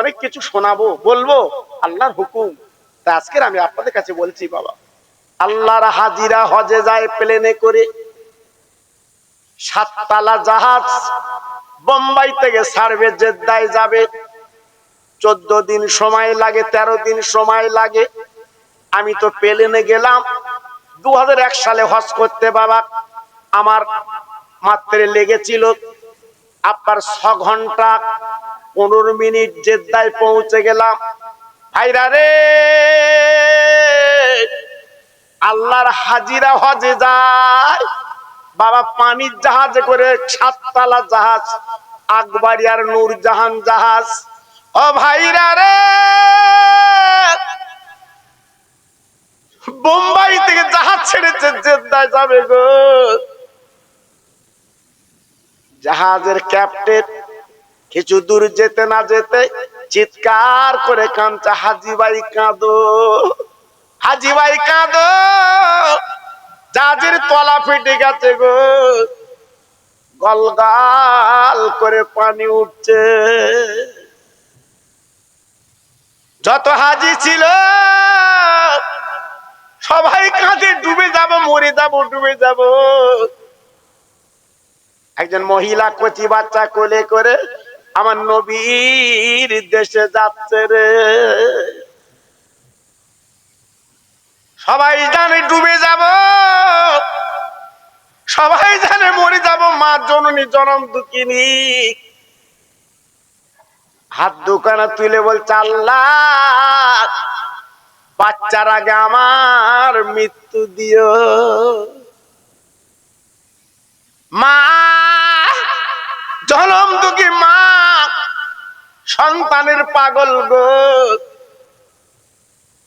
অনেক কিছু শোনাবো, বলব, আল্লাহর হুকুম। তা আজকের আমি আপনাদের কাছে বলছি, বাবা, আল্লাহর হাজিরা হজে যায় প্লেনে করে। সাততলা জাহাজ বোম্বাই থেকে সার্ভে জেদ্দায় যাবে। চোদ্দ দিন সময় লাগে, তেরো দিন সময় লাগে। আমি তো প্লেনে গেলাম। দু হাজার এক সালে হজ করতে, বাবা, আমার মাত্রে লেগেছিল। আপনার ছ ঘণ্টা পনেরো মিনিট জেদ্দায় পৌঁছে গেলাম। ভাইরা রে! আল্লাহর হাজিরা হজে যায়। বাবা পানির জাহাজে করে সাততলা জাহাজ, আকবরিয়ার নূরজাহান জাহাজ। ও ভাইরা রে! বোম্বাই থেকে জাহাজ ছেড়েছে, জেদ্দায় যাবে গো। জাহাজের ক্যাপ্টেন কিছু দূর যেতে না যেতে চিৎকার করে কাঁদছে, হাজি ভাই, কাঁদো। হাজি ভাই, কাঁদো। জাহাজের তলা ফেটে গেছে গো। গলগাল করে পানি উঠছে। যত হাজি ছিল, সবাই কাঁধে ডুবে যাব, মরে যাব, ডুবে যাব। একজন মহিলা কচি বাচ্চা কোলে করে আমার নবীর দেশে যাচ্ছে রে। সবাই জানে ডুবে যাব। সবাই জানে মরে যাব। মা জননী জনম দুঃখিনী। হাত দোকানে তুলে বলছে আল্লাহ বাচ্চার আগে আমার মৃত্যু দিও। মা, জনম দুঃখী মা। সন্তানের পাগল গো।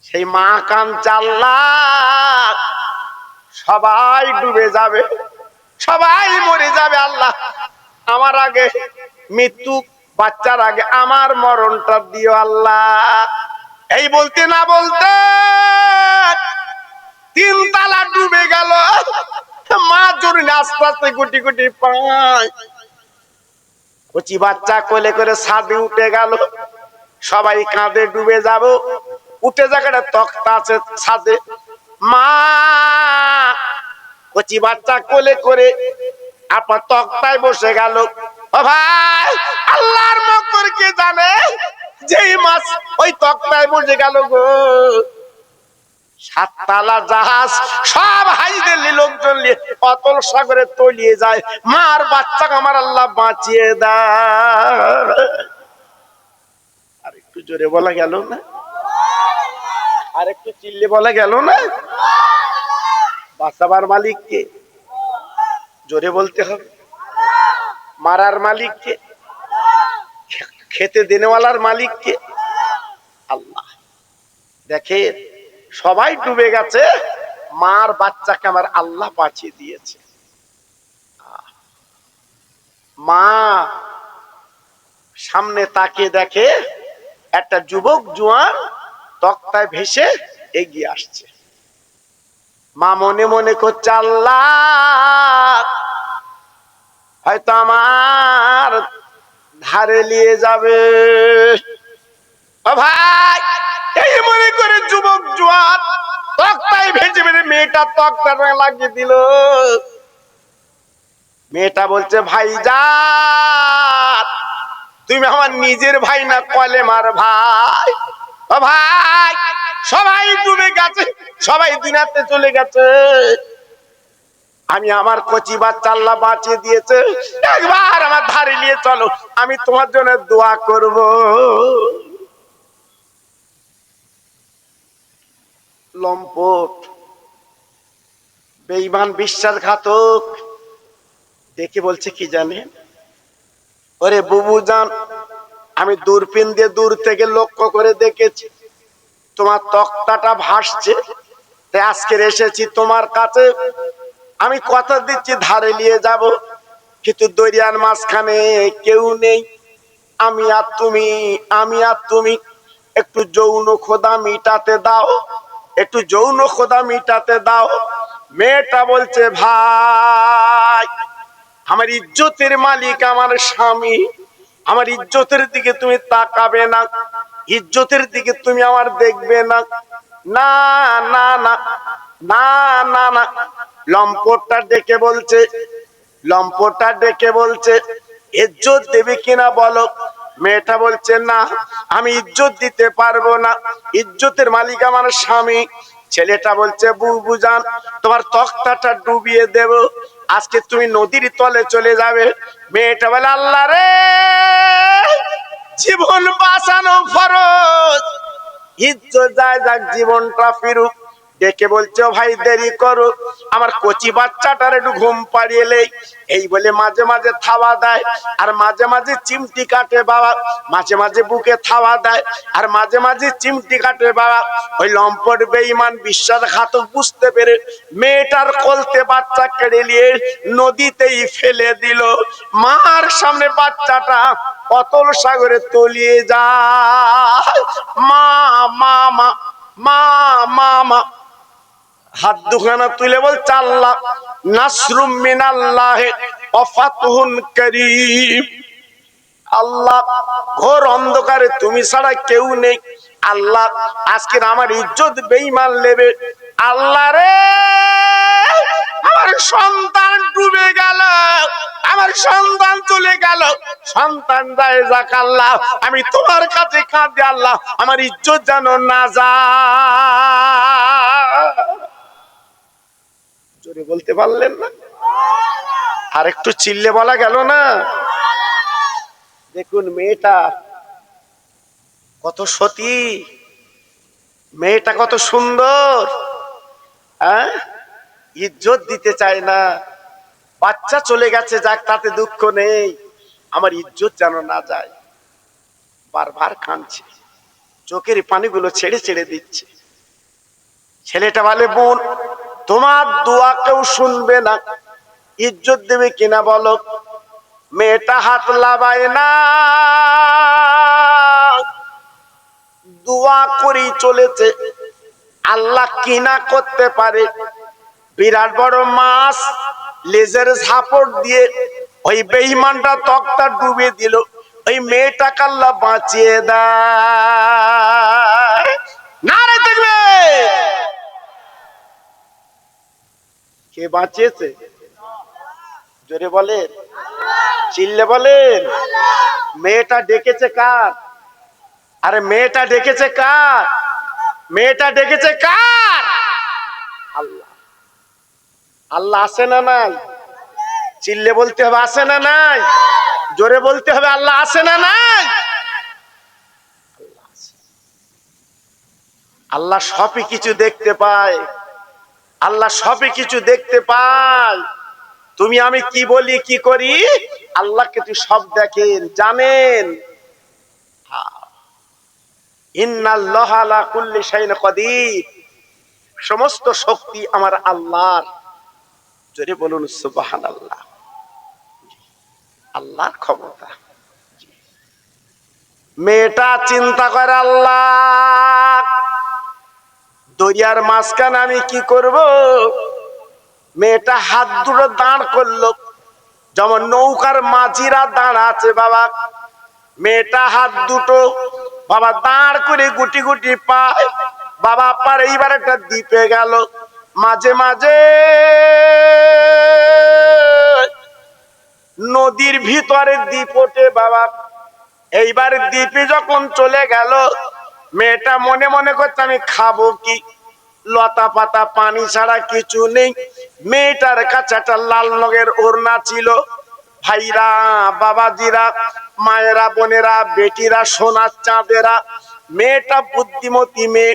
সেই মা কান চাল্লা সবাই ডুবে যাবে, সবাই মরে যাবে আল্লাহ। আমার আগে মৃত্যু, বাচ্চার আগে আমার মরণটা দিও আল্লাহ। এই বলতে না বলতে তিন তালা ডুবে গেল। মা জরুরি আস্তে আস্তে গুটি গুটি পায়। কচি বাচ্চা কোলে করে ছাদে উঠে গেল। সবাই কাঁধে ডুবে যাব। উঠে জায়গাটা তক্তা আছে ছাদে। মা, কচি বাচ্চা কোলে করে আপনার তক্তায় বসে গেল। ও ভাই, আল্লাহর মকর কে জানে? যেই মাছ ওই তক্তায় বসে গেল গো। সাততলা জাহাজ, সব হাইদের লোকজন অতল সাগরে তলিয়ে যায়। মার বাচ্চাকে আমার আল্লাহ বাঁচিয়ে আর একটু জোরে বলা গেল না? আর একটু চিল্লে বলা গেল না? বাঁচাবার মালিক কে জোরে বলতে হবে। মারার মালিক কে খেতে দেনেওয়ালার মালিক কে আল্লাহ, দেখেন সবাই ডুবে গেছে। মার বাচ্চাকে আমার আল্লাহ বাঁচিয়ে দিয়েছে। মা সামনে তাকিয়ে দেখে, একটা যুবক জুয়ান তক্তায় ভেসে এগিয়ে আসছে। মা মনে মনে করছে, আল্লাহ, হয়তো আমার ধারে নিয়ে যাবে। ভাই! মনে করে যুবক জোয়ান তক্তায় ভেজে ভেজে মেয়েটা তক্তা লাগিয়ে দিল। মেয়েটা বলছে, ভাই যা তুমি আমার নিজের ভাই না কলেমার ভাই? ভাই, সবাই ডুবে গেছে, সবাই দিনাতে চলে গেছে। আমি আমার কচি বাচ্চা আল্লাহ বাঁচিয়ে দিয়েছে। একবার আমার ধারে নিয়ে চলো, আমি তোমার জন্য দোয়া করব। লম্পট, বেইমান বিশ্বাসঘাতক। দেখে বলছে কি জানে? ওরে বুবু জান, আমি দূরপিন দিয়ে দূর থেকে লক্ষ্য করে দেখেছি। তোমার তক্তাটা ভাসছে, তাই আজকের এসেছি তোমার কাছে। আমি কথা দিচ্ছি, ধারে নিয়ে যাব। কিন্তু দরিয়ার মাঝখানে কেউ নেই। আমি আর তুমি, আমি আর তুমি, একটু যৌন খোদা মিটাতে দাও। একটু যৌন খোদা মিটাতে দাও। মেয়েটা বলছে, ভাই, আমার ইজ্জতের মালিক আমার স্বামী। আমার ইজ্জতের দিকে তুমি তাকাবে না। ইজ্জতের দিকে তুমি আমার দেখবে না। না না না না না না। লম্পটটা ডেকে বলছে, লম্পটটা ডেকে বলছে, ইজ্জত দেবে কিনা বলো? মেয়েটা বলছে না, আমি ইজ্জত দিতে পারব না। ইজ্জতের মালিক আমার স্বামী। ছেলেটা বলছে, বুবু জান, তোমার তক্তাটা ডুবিয়ে দেব। আজকে তুমি নদীর তলে চলে যাবে। মেয়েটা বলে, আল্লাহ রে! জীবন বাঁচানো ফরজ। ইজ্জত যায় যাক, জীবনটা ফিরুক। ডেকে বলছে, ভাই, দেরি করো। আমার কচি বাচ্চাটার একটু ঘুম পাড়িয়ে এই বলে মাঝে মাঝে থাবা দেয়, আর মাঝে মাঝে চিমটি কাটে বাবা। মাঝে মাঝে বুকে থাবা দেয়, আর মাঝে মাঝে চিমটি কাটে বাবা। ওই লম্পট বেঈমান বিশ্বাসঘাতক বুঝতে পেরে মেয়েটার কলতে বাচ্চা কেড়ে নিয়ে নদীতেই ফেলে দিল। মার সামনে বাচ্চাটা অতল সাগরে তলিয়ে যায়। মা মা মা মা মা মা। হাত দুখানা তুলে বল, চাল্লা নাসরুম মিনাল্লাহ অফাতুহুন করিম। আল্লাহ, ঘোর অন্ধকারে তুমি ছাড়া কেউ নেই। আল্লাহ, আজকের আমার ইজ্জত বেইমান নেবে। আল্লাহ রে, আমার সন্তান ডুবে গেল, আমার সন্তান চলে গেল। সন্তান যায় যাক আল্লাহ, আমি তোমার কাছে কাঁদে আল্লাহ, আমার ইজ্জত যেন না যায়। জোরে বলতে পারলেন না। আর একটু চিল্লে বলা গেল না। দেখুন, মেয়েটা কত সতী। মেয়েটা কত সুন্দর। হ্যাঁ? ইজ্জত দিতে চায় না। বাচ্চা চলে গেছে যাক, তাতে দুঃখ নেই। আমার ইজ্জত যেন না যায়। বারবার কাঁদছে। চোখের পানিগুলো ছেড়ে ছেড়ে দিচ্ছে। ছেলেটা বলে, বোন তোমার দোয়া কেউ শুনবে না। ইজ্জত দেবে কিনা বলো? মেয়েটা হাত লাগায় না। দোয়া করি চলেছে। আল্লাহ কিনা করতে পারে। বিরাট বড় মাছ, লেজের ঝাপড় দিয়ে ওই বেইমানটা তক্তা ডুবে দিল। ওই মেয়েটা কাল্লা বাঁচিয়ে দেয়। না রে দেখবে! কে বাঁচিয়েছে? জোরে বলেন। চিল্লে বলেন। মেয়েটা ডেকেছে কার? আরে মেয়েটা ডেকেছে কার? মেয়েটা ডেকেছে কার? আল্লাহ। আল্লাহ আসে না নাই? চিল্লে বলতে হবে আসে না নাই? জোরে বলতে হবে আল্লাহ আসে না নাই? আল্লাহ সবই কিছু দেখতে পায়। আল্লাহ সবই কিছু দেখতে পায়। তুমি আমি কি বলি, কি করি? আল্লাহকে তুই সব দেখেন, জানেন। সমস্ত শক্তি আমার আল্লাহর। জোরে বলুন, সুবহানাল্লাহ। আল্লাহর ক্ষমতা। মেয়েটা চিন্তা করে, আল্লাহ। দরিয়ার মাঝখানে আমি কি করব? মেয়েটা হাত দুটো দাঁড় করল। যেমন নৌকার মাঝিরা দাঁড় আছে বাবা। মেয়েটা হাত দুটো বাবা দাঁড় করে গুটি গুটি পায়। বাবা পার এইবার একটা দ্বীপে গেল। মাঝে মাঝে নদীর ভিতরে দ্বীপ ওঠে বাবা। এইবার দ্বীপে যখন চলে গেল মেয়েটা মনে মনে করছে, আমি খাব কি? লতা পাতা, পানি ছাড়া কিছু নেই। মেয়েটার কাছে একটা লাল রঙের ওড়না ছিল। ভাইরা, বাবাজিরা, মায়েরা, বোনেরা, বেটিরা, সোনার চাঁদেরা, মেয়েটা বুদ্ধিমতী মেয়ে।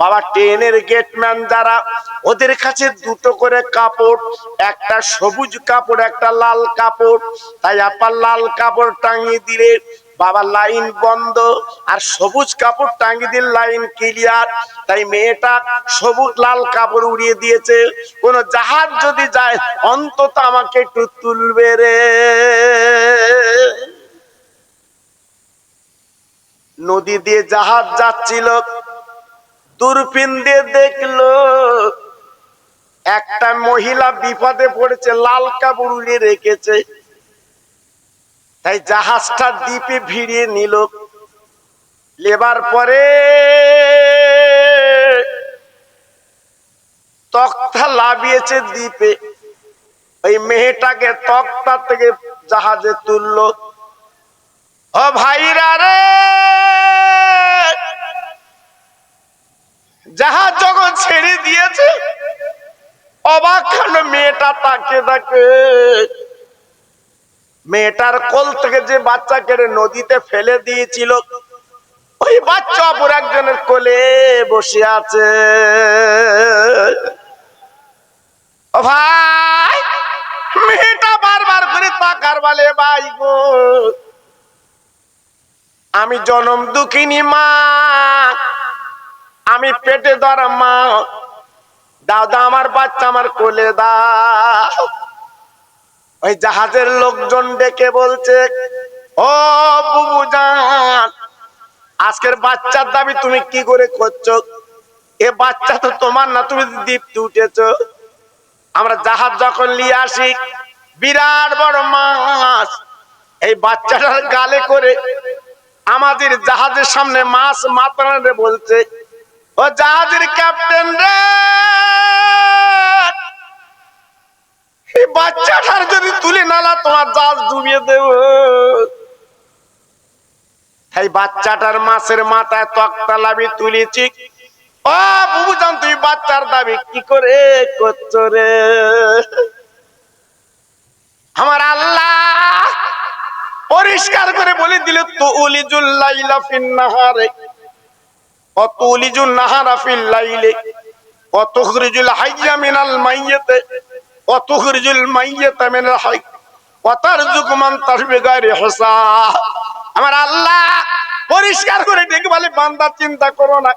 বাবা ট্রেনের গেটম্যান যারা, ওদের কাছে দুটো করে কাপড়, একটা সবুজ কাপড়, একটা লাল কাপড়। তাই আপার লাল কাপড় টাঙিয়ে দিলে বাবা, লাইন বন্ধ আর সবুজ কাপড় টাঙিয়ে দিল লাইন ক্লিয়ার। তাই মেয়েটা সবুজ লাল কাপড় উড়িয়ে দিয়েছে। কোন জাহাজ যদি যায়, অন্তত আমাকে একটু তুলবে রে। নদী দিয়ে জাহাজ যাচ্ছিল, দূরবীন দিয়ে দেখল, একটা মহিলা বিপদে পড়েছে, লাল কাপড় উড়িয়ে রেখেছে। তাই জাহাজটা দ্বীপে ভিড়িয়ে নিল। লেবার পরে তক্তা লাভিয়েছে দ্বীপে। ওই মেয়েটাকে তক্তা থেকে জাহাজে তুললো। ও ভাইরা রে! জাহাজ যখন ছেড়ে দিয়েছে, অবাক হলো মেয়েটা তাকে তাকে মেয়েটার কোল থেকে যে বাচ্চা কেড়ে নদীতে ফেলে দিয়েছিল, ওই বাচ্চা অপর একজনের কোলে বসে আছে। ও ভাই, মেয়েটা বারবার করে তাকার বলে, ভাই গো, আমি জনম দুঃখিনী মা, আমি পেটে ধরা মা দাদা আমার বাচ্চা আমার কোলে দাও। ওই জাহাজের লোকজন ডেকে বলছে, ও বুবু জান, আজকের বাচ্চার দাবি তুমি কি করে করছ? এ বাচ্চা তো তোমার না, তুমি দ্বীপতে উঠেছ। আমরা জাহাজ যখন নিয়ে আসি, বিরাট বড় মাছ। এই বাচ্চাটার গালে করে আমাদের জাহাজের সামনে মাছ মাতানো বলছে, ও জাহাজের ক্যাপ্টেন রে! এই বাচ্চাটার যদি তুলে নালা, তোমার ডুবিয়ে দেব। এই বাচ্চাটার মাছের মাথায় তক্তা লাভি তুলেছি। ও তুই বাচ্চার দাবি কি করে করছ রে? আমার আল্লাহ পরিষ্কার করে বলে দিলে তো উলিজুল লাইলা ফিন নাহারে। কত উলিজুল নাহারা ফিল লাইলে। কত খুরজুল হাইয়া মিনাল মাইয়াতে। কত খুরজুল মিনাল আমার আল্লাহ পরিষ্কার করে দেখে বলে বান্দা চিন্তা করো না।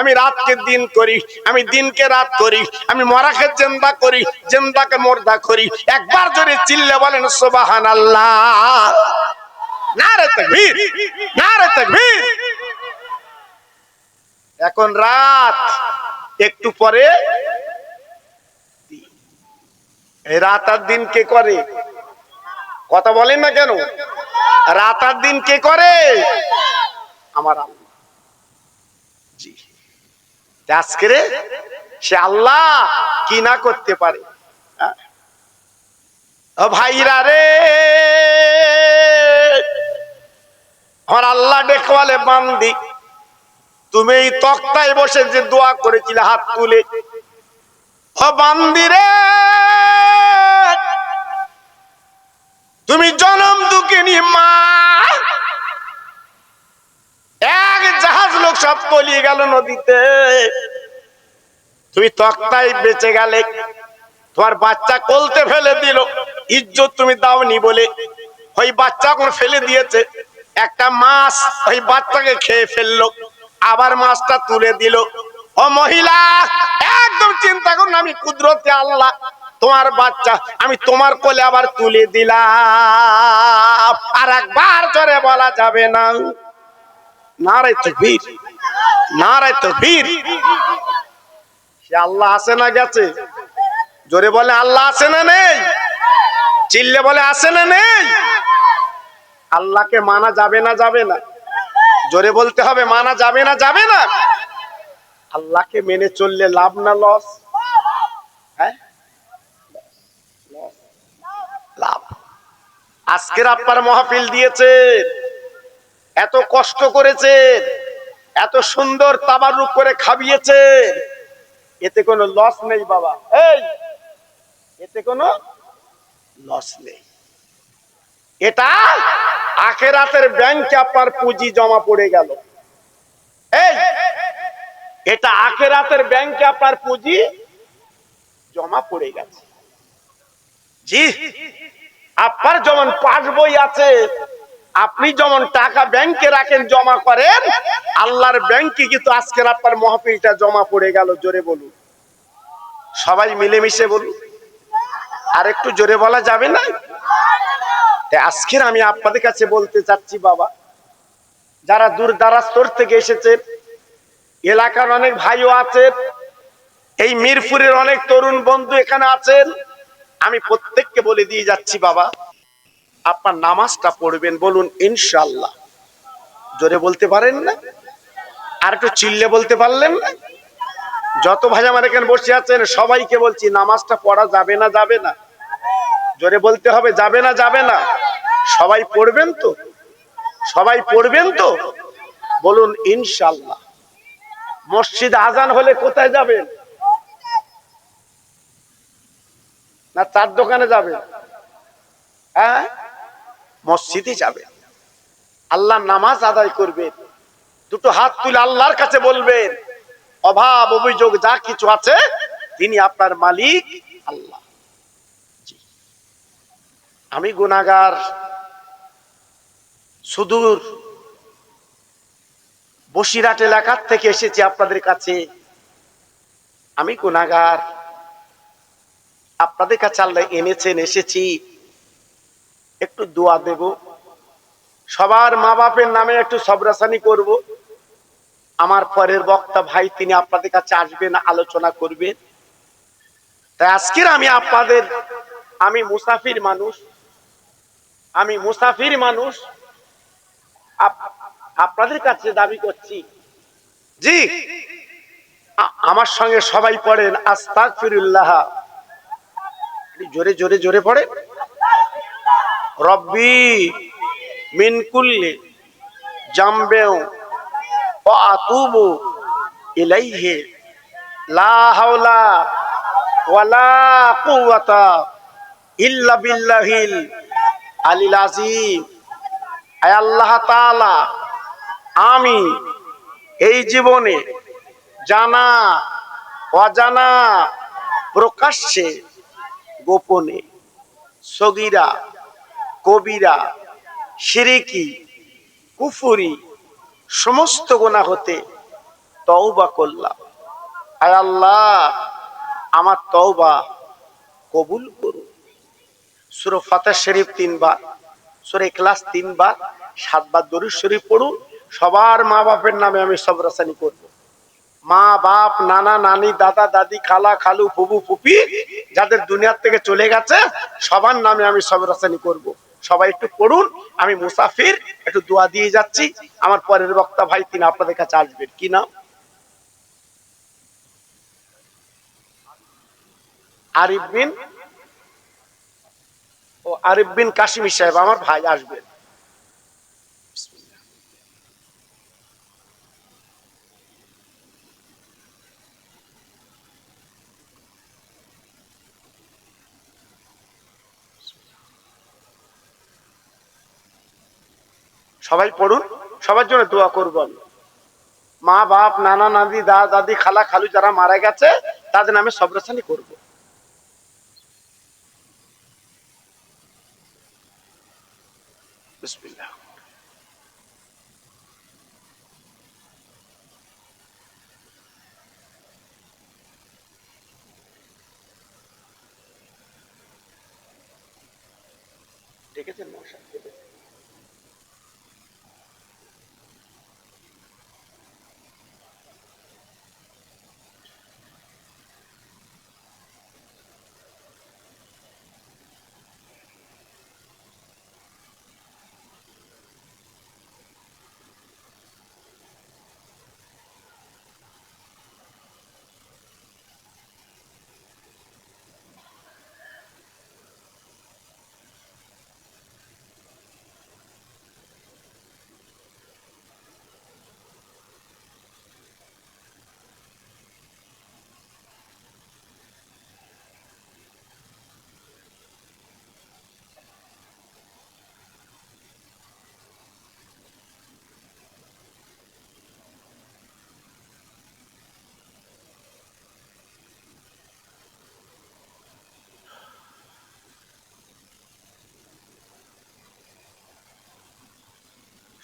আমি রাতকে দিন করি, আমি দিনকে রাত করি, আমি মরাকে জেন্দা করি, জেন্দাকে মর্দা করি। একবার জোরে চিল্লে বলেন সুবাহান আল্লাহ এখন রাত, একটু পরে রাত আর দিন কে করে? কথা বলেন না কেন? রাত আর দিন কে করে? আমার আজকে সে আল্লাহ কি না করতে পারে? ভাইরা রে! আমার আল্লাহ ডেকওয়ালে বান্দি। তুমি এই তক্তায় বসে যে দোয়া করেছিলে হাত তুলে। ও বান্দি রে! তুমি জনম দুঃখিনী মা। এক জাহাজ লোক সব তলিয়ে গেল নদীতে। তুমি তক্তায় বেঁচে গেলে, তোমার বাচ্চা কলতে ফেলে দিল। ইজ্জত তুমি দাওনি বলে ওই বাচ্চা এখন ফেলে দিয়েছে। একটা মাছ ওই বাচ্চাকে খেয়ে ফেলল, আবার মাছটা তুলে দিল। ও মহিলা, একদম চিন্তা করুন আমি কুদরতে আল্লাহ তোমার বাচ্চা, আমি তোমার কোলে আবার তুলে দিলাম। আর একবার জোরে বলা যাবে না। নারায় তকবীর নারায় তকবীর। সে আল্লাহ আছে না গেছে? জোরে বলে, আল্লাহ আছে না নেই? চিল্লে বলে, আছে না নেই? আল্লাহকে মানা যাবে না যাবে না। জোরে বলতে হবে, মানা যাবে না যাবে না। আল্লাহকে মেনে চললে লাভ না, লস। লাভ আজকের আপনার মহাফিল দিয়েছে। এত কষ্ট করেছে। এত সুন্দর তাবারুক করে খাবিয়েছে। এতে কোনো লস নেই বাবা। এই, এতে কোনো লস নেই। এটা আখেরাতের ব্যাংকে আপনার পুঁজি জমা পড়ে গেল। এই, এটা আখেরাতের ব্যাংকে আপনার পুঁজি জমা পড়ে গেছে। জি। আপনার যেমন পাস বই আছে, আপনি যেমন টাকা ব্যাংকে রাখেন, জমা করেন, আল্লাহর ব্যাংকে কিন্তু আজকের আপনার মহাপিলটা জমা পড়ে গেল, জোরে বলুন। সবাই মিলেমিশে বলুন। আর একটু জোরে বলা যাবে না? আজকের আমি আপনাদের কাছে বলতে চাচ্ছি, বাবা, যারা দূর দারাস্তর থেকে এসেছে, এলাকার অনেক ভাইও আছেন, এই মিরপুরের অনেক তরুণ বন্ধু এখানে আছেন আমি প্রত্যেককে বলে দিয়ে যাচ্ছি, বাবা, আপনার নামাজটা পড়বেন, বলুন ইনশাল্লাহ জোরে বলতে পারেন না? আর একটু চিল্লে বলতে পারলেন না? যত ভাই আমার এখানে বসে আছেন, সবাইকে বলছি, নামাজটা পড়া যাবে না যাবে না। জোরে বলতে হবে, যাবে না যাবে না। সবাই পড়বেন তো? সবাই পড়বেন তো? বলুন ইনশাল্লাহ মসজিদ আজান হলে কোথায় যাবেন? না চার দোকানে যাবেন হ্যাঁ? মসজিদে যাবেন আল্লাহ নামাজ আদায় করবেন দুটো হাত তুলে আল্লাহর কাছে বলবেন অভাব অভিযোগ যা কিছু আছে তিনি আপনার মালিক আল্লাহ। আমি গুনাগার সুদূর বসিরহাট এলাকার থেকে এসেছি আপনাদের কাছে। আমি গুনাগার আপনাদের কাছে আল্লাহ এনেছেন, এসেছি। একটু দোয়া দেব। সবার মা বাপের নামে একটু সবরাসানি করব। আমার পরের বক্তা ভাই, তিনি আপনাদের কাছে আসবেন, আলোচনা করবেন। তাই আজকের আমি আপনাদের, আমি মুসাফির মানুষ। আমি মুসাফির মানুষ। আপ- আপনাদের কাছে দাবি করছি। জি আমার সঙ্গে সবাই পড়েন আস্তাক ফিরুল্লাহ জোরে জোরে জোরে পড়ে। রব্বি মিন কুল্লি জামবেও ও আতুবু ইলাইহি। লা ওয়ালা কুওয়াতা ইল্লা বিল্লাহিল আলিল আজিম আয় আল্লাহ তাআলা, আমি এই জীবনে জানা, অজানা প্রকাশ্যে গোপনে। সগিরা, কবিরা, সিরিকি, কুফুরি, সমস্ত গোনা হতে তওবা করলাম। আয় আল্লাহ, আমার তওবা কবুল করুন। সুর ফাতে শরীফ তিনবার, সুরে ক্লাস তিনবার, সাতবার দরুদ শরীফ পড়ুন। সবার মা বাপের নামে আমি সব রাসানি করব। মা, বাপ, নানা, নানি, দাদা, দাদি, খালা, খালু, ফুবু, ফুপি যাদের দুনিয়ার থেকে চলে গেছে, সবার নামে আমি সব রাসানি করব। সবাই একটু পড়ুন, আমি মুসাফির, একটু দোয়া দিয়ে যাচ্ছি। আমার পরের বক্তা ভাই, তিনি আপনাদের কাছে আসবেন। কি নাম? আরিফ বিন ও, আরিফ বিন কাশিমি সাহেব, আমার ভাই আসবেন। সবাই পড়ুন, সবার জন্য দোয়া করব আমি। মা, বাপ, নানা নাদি দা, দাদি, খালা, খালু যারা মারা গেছে, তাদের নামে সব সবরাসানি করব।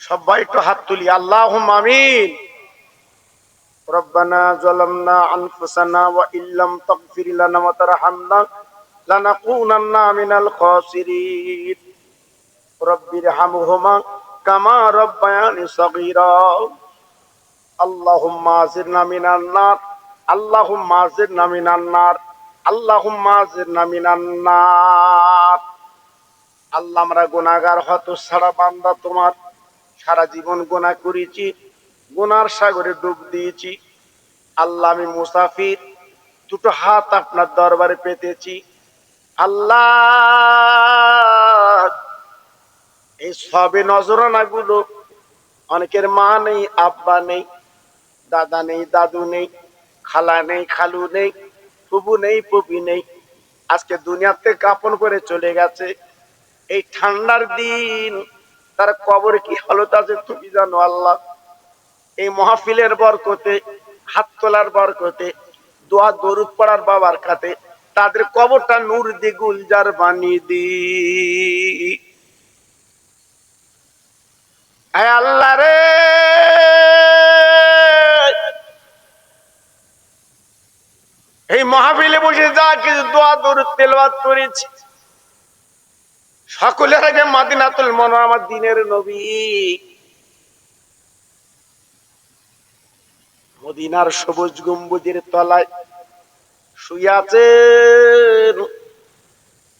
সবাই একটু হাত তুলি আল্লাহ আমিন ربنا ظلمنا أنفسنا وإن لم تغفر لنا وترحمنا لنكونن من الخاسرين رب ارحمهما كما ربياني صغيرا اللهم أجرنا من النار اللهم أجرنا من النار اللهم أجرنا من النار আল্লাহ আমরা গুনাগার হত সারা বান্দা তোমার সারা জীবন গুনাহ করেছি, গুনার সাগরে ডুব দিয়েছি। আল্লাহ, আমি মুসাফির, দুটো হাত আপনার দরবারে পেতেছি। আল্লাহ, এই সবে নজরানা গুলো, অনেকের মা নেই, আব্বা নেই, দাদা নেই, দাদু নেই, খালা নেই, খালু নেই ফুবু নেই পুপি নেই। আজকে দুনিয়াতে কাপন করে চলে গেছে। এই ঠান্ডার দিন তার কবর কি হালত আছে তুমি জানো আল্লাহ? এই মহাফিলের বরকতে, হাত তোলার বরকতে, দোয়া দরুদ পড়ার বাবার কাতে তাদের কবরটা নূর দি গুলজার বানিয়ে দি আল্লাহ রে! এই মহাবিলে বসে যা কিছু দোয়া দরুদ তেলাওয়াত করেছি। সকলের আগে মাদিনাতুল মন আমার দিনের নবী। মদিনার সবুজ গম্বুজের তলায় শুয়ে আছেন।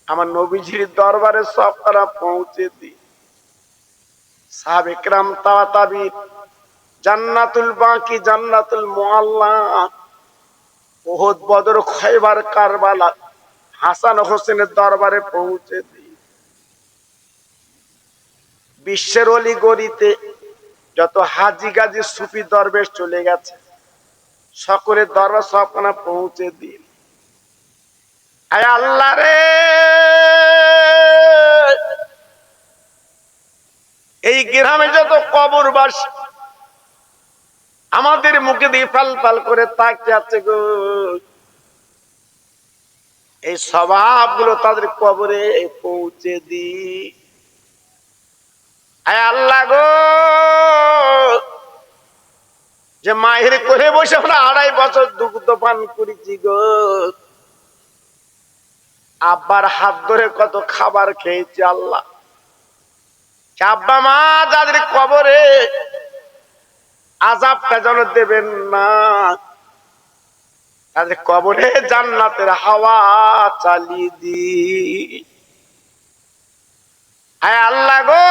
আমার নবীজির দরবারে সব তারা পৌঁছে দি সাবেকরাম তাওয়াতাবি জান্নাতুল বাকি, জান্নাতুল মুআল্লা, ওহদ বদর, খয়বার কারবালা, হাসান হোসেনের দরবারে পৌঁছে দি বিশ্বের অলি গলিতে যত হাজি গাজি সুফি দরবেশ চলে গেছে, সকলের দরবার সবখানা পৌঁছে দিন। আল্লাহ রে! এই গ্রামে যত কবর কবরবাস, আমাদের মুখে দিয়ে ফাল ফাল করে তাকিয়ে আছে গো। এই স্বভাবগুলো তাদের কবরে পৌঁছে দি আয় আল্লাহ গো। যে মায়ের করে বসে আমরা আড়াই বছর দুগ্ধ পান করেছি গো। আব্বার হাত ধরে কত খাবার খেয়েছি আল্লাহ। আব্বা মা যাদের কবরে আজাবটা যেন দেবেন না। তাদের কবরে জান্নাতের হাওয়া চালিয়ে দি আয় আল্লাহ গো।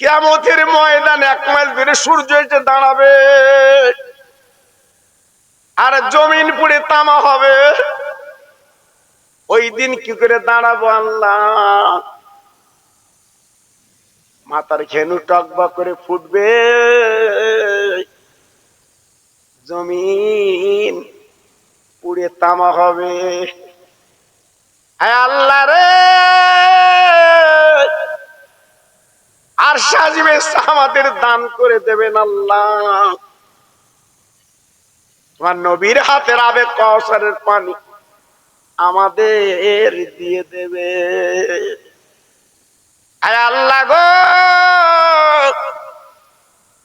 কিয়ামতের ময়দান এক মাইল ধরে সূর্য এসে দাঁড়াবে। আর জমিন পুড়ে তামা হবে। ওই দিন কি করে দাঁড়াবো আল্লাহ? মাথার ঘেনু টকবা করে ফুটবে। জমিন পুড়ে তামা হবে। আল্লাহ রে! আর সাজিবে আমাদের দান করে দেবেন আল্লাহ। তোমার নবীর হাতের আবে কৌসারের পানি আমাদের দিয়ে দেবে। আল্লাহ গো!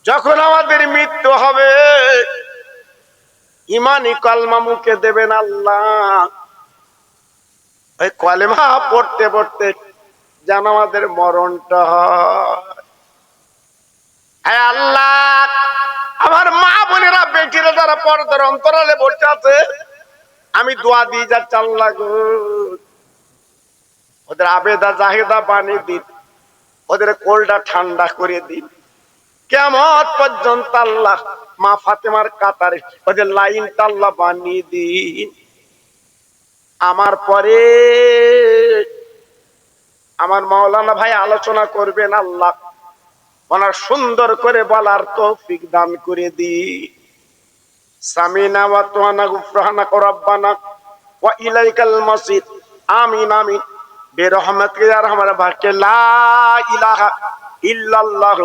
যখন আমাদের মৃত্যু হবে, ইমানি কলমা মুখে দেবেন আল্লাহ। ওই কলেমা পড়তে পড়তে যেন আমাদের মরণটা হয়। আল্লাহ, আমার মা বোনেরা বেটিরা যারা পর্দার অন্তরালে বসে আছে, আমি দোয়া দিয়ে যা চাল লাগো ওদের আবেদা জাহেদা বানিয়ে দিন, ওদের কোলটা ঠান্ডা করে দিন। কেমন পর্যন্ত আল্লাহ মা ফাতেমার কাতারে ওদের লাইন আল্লাহ বানিয়ে দিন। আমার পরে আমার মাওলানা ভাই আলোচনা করবেন আল্লাহ। ওনার সুন্দর করে বলার তৌফিক দান করে দি সামিনা ওয়া তুহানা গুফরানা রাব্বানা ওয়া ইলাইকাল মাসির আমিন আমিন। বেরহমাতিকা ইয়া রহমান বাকে লা ইলাহা ইল্লাল্লাহ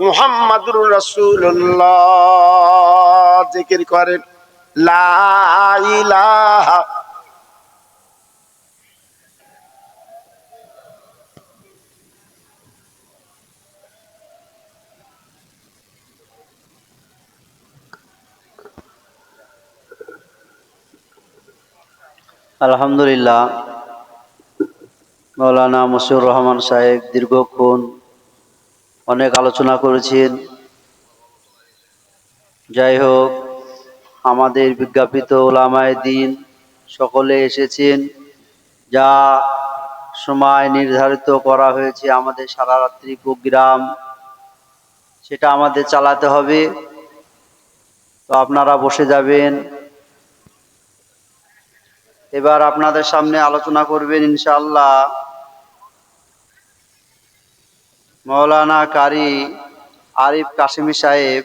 মুহাম্মাদুর রাসূলুল্লাহ। জিকির করেন, লা ইলাহা আলহামদুলিল্লাহ। মৌলানা মশিউর রহমান সাহেব দীর্ঘক্ষণ অনেক আলোচনা করেছেন। যাই হোক আমাদের বিজ্ঞাপিত ওলামায় দিন সকলে এসেছেন। যা সময় নির্ধারিত করা হয়েছে আমাদের সারা রাত্রি প্রোগ্রাম, সেটা আমাদের চালাতে হবে। তো আপনারা বসে যাবেন। এবার আপনাদের সামনে আলোচনা করবেন ইনশাআল্লাহ। মৌলানা কারি আরিফ কাশিমি সাহেব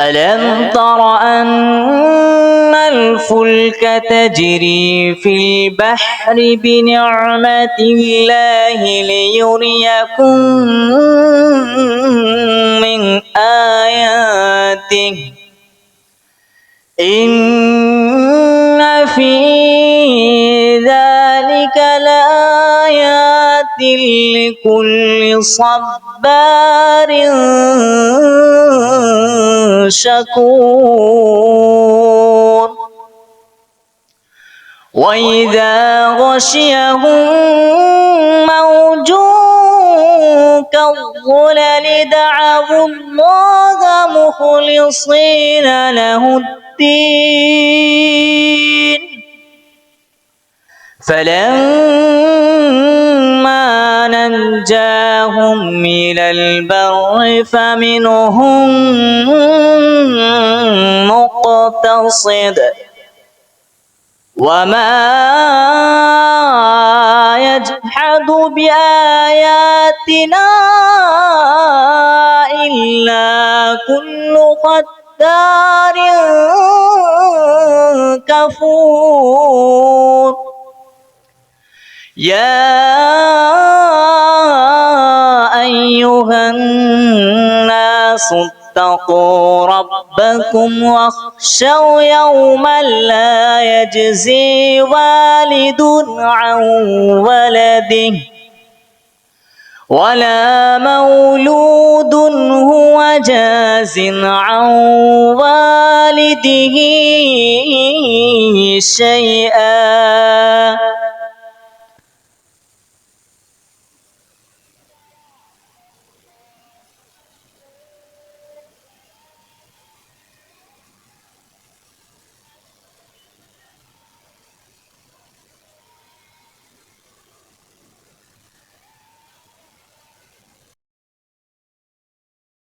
ألم تر أن الفلك تجري في البحر بنعمة الله ليريكم من آياته؟ إن في ذلك لآيات لكل صبار شكور وإذا غشيهم موج كالظلل دعوا الله مخلصين له الدين. فلما نجاهم إلى البر فمنهم مقتصد وما يجحد بآياتنا إلا كل ختار كفور. يا اتقوا ربكم واخشوا يوما لا يجزي والد عن ولده ولا مولود هو جاز عن والده شيئا.